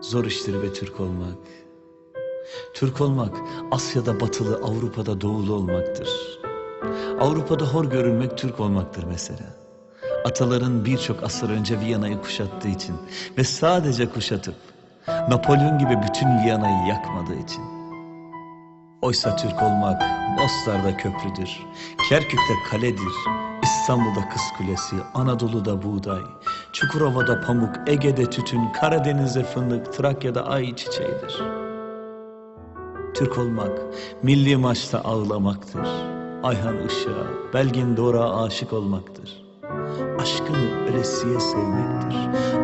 Zor iştir be Türk olmak. Türk olmak Asya'da batılı, Avrupa'da doğulu olmaktır. Avrupa'da hor görülmek Türk olmaktır mesela. Ataların birçok asır önce Viyana'yı kuşattığı için ve sadece kuşatıp Napolyon gibi bütün Viyana'yı yakmadığı için. Oysa Türk olmak Mostar'da köprüdür, Kerkük'te kaledir, İstanbul'da kız kulesi, Anadolu'da buğday, Çukurova'da pamuk, Ege'de tütün, Karadeniz'de fındık, Trakya'da ay çiçeğidir. Türk olmak, milli maçta ağlamaktır. Ayhan Işık'a, Belgin Doruk'a aşık olmaktır. Aşkını ölesiye sevmektir.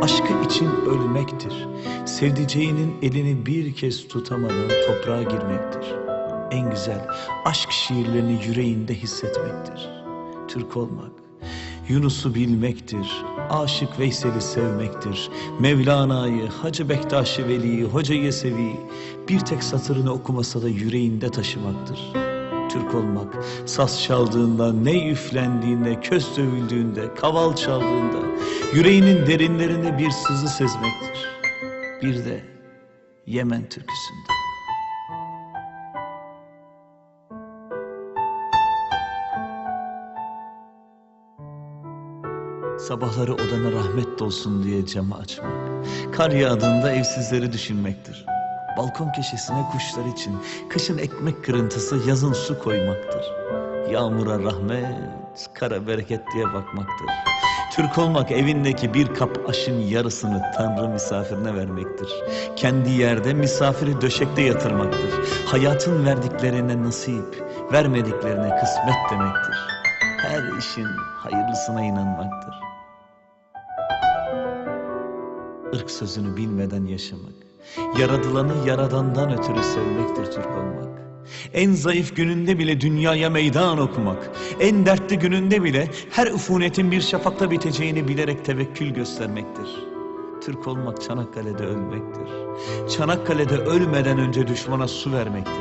Aşkı için ölmektir. Sevdiceğinin elini bir kez tutamadan toprağa girmektir. En güzel aşk şiirlerini yüreğinde hissetmektir. Türk olmak, Yunus'u bilmektir, Aşık Veysel'i sevmektir, Mevlana'yı, Hacı Bektaş'ı Veli'yi, Hoca Yesevi'yi bir tek satırını okumasa da yüreğinde taşımaktır. Türk olmak, saz çaldığında, ne üflendiğinde, köz dövüldüğünde, kaval çaldığında, yüreğinin derinlerinde bir sızı sezmektir. Bir de Yemen türküsünde. Sabahları odana rahmet dolsun diye camı açmak. Kar yağdığında evsizleri düşünmektir. Balkon köşesine kuşlar için kışın ekmek kırıntısı yazın su koymaktır. Yağmura rahmet, kara bereket diye bakmaktır. Türk olmak evindeki bir kap aşın yarısını Tanrı misafirine vermektir. Kendi yerde misafiri döşekte yatırmaktır. Hayatın verdiklerine nasip, vermediklerine kısmet demektir. Her işin hayırlısına inanmaktır. Irk sözünü bilmeden yaşamak, yaradılanı yaradandan ötürü sevmektir Türk olmak. En zayıf gününde bile dünyaya meydan okumak, en dertli gününde bile her üfunetin bir şafakta biteceğini bilerek tevekkül göstermektir. Türk olmak Çanakkale'de ölmektir. Çanakkale'de ölmeden önce düşmana su vermektir.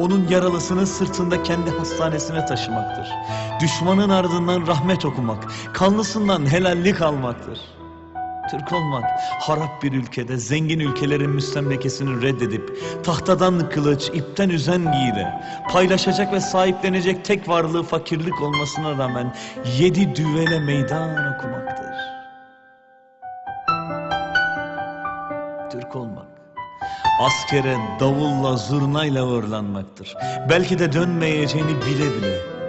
Onun yaralısını sırtında kendi hastanesine taşımaktır. Düşmanın ardından rahmet okumak, kanlısından helallik almaktır. Türk olmak harap bir ülkede zengin ülkelerin müstemlekesini reddedip tahtadan kılıç, ipten üzengiyle paylaşacak ve sahiplenecek tek varlığı fakirlik olmasına rağmen yedi düvele meydan okumaktır. Türk olmak askere davulla zurnayla uğurlanmaktır. Belki de dönmeyeceğini bile bile.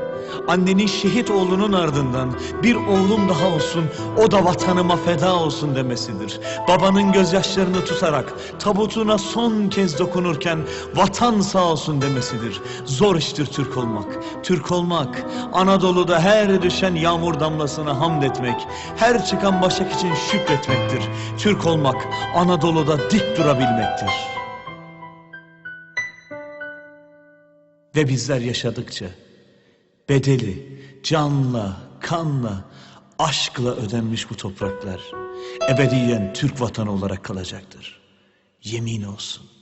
Annenin şehit oğlunun ardından bir oğlum daha olsun, o da vatanıma feda olsun demesidir. Babanın gözyaşlarını tutarak tabutuna son kez dokunurken vatan sağ olsun demesidir. Zor iştir Türk olmak. Türk olmak, Anadolu'da her düşen yağmur damlasına hamd etmek, her çıkan başak için şükretmektir. Türk olmak, Anadolu'da dik durabilmektir. Ve bizler yaşadıkça bedeli canla, kanla, aşkla ödenmiş bu topraklar ebediyen Türk vatanı olarak kalacaktır. Yemin olsun.